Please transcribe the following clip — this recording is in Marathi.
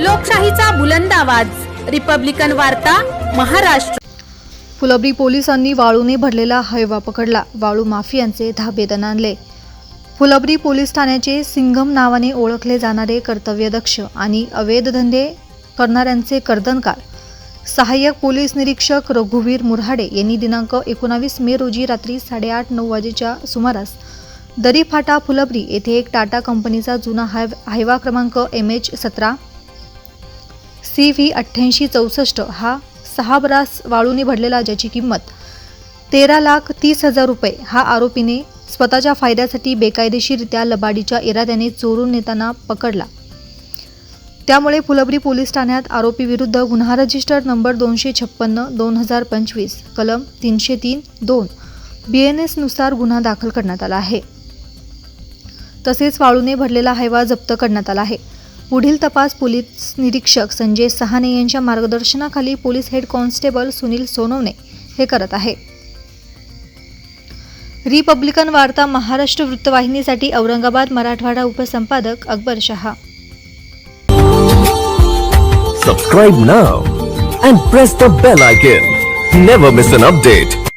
लोकशाहीचा बुलंद आवाज. रिपब्लिकन वार्ता महाराष्ट्र. फुलंब्री पोलिसांनी वाळूने भरलेला हैवा पकडला. वाळू माफियांचे धाबे दणाणले. फुलंब्री पोलीस ठाण्याचे सिंघम नावाने ओळखले जाणारे कर्तव्यदक्ष आणि अवैध धंदे करणाऱ्यांचे कर्दनकार सहाय्यक पोलीस निरीक्षक रघुवीर मुरहाडे यांनी दिनांक एकोणावीस मे रोजी रात्री साडेआठ नऊ वाजेच्या सुमारास दरीफाटा फुलब्री येथे एक टाटा कंपनीचा जुना हायव हायवा क्रमांक एम एच सतरा सी व्ही अठ्ठ्याऐंशी चौसष्ट हा सहा ब्रास वाळूने भरलेला ज्याची किंमत तेरा लाख तीस हजार रुपये हा आरोपीने स्वतःच्या फायद्यासाठी बेकायदेशीररित्या लबाडीच्या इराद्याने चोरून नेताना पकडला. त्यामुळे फुलबरी पोलीस ठाण्यात आरोपीविरुद्ध गुन्हा रजिस्टर नंबर दोनशे छप्पन्न दोन हजार पंचवीस कलम तीनशे तीन दोन बी एन एसनुसार गुन्हा दाखल करण्यात आला आहे. तसेच वाळूने भरलेला हैवा जप्त करण्यात आला आहे. पुढील तपास पोलीस निरीक्षक संजय सहाने यांच्या मार्गदर्शनाखाली police head constable Sunil Sonawane हे करत आहे. रिपब्लिकन वार्ता महाराष्ट्र वृत्तवाहिनीसाठी Aurangabad Marathwada उपसंपादक Akbar Shah. Subscribe now and press the bell icon never miss an update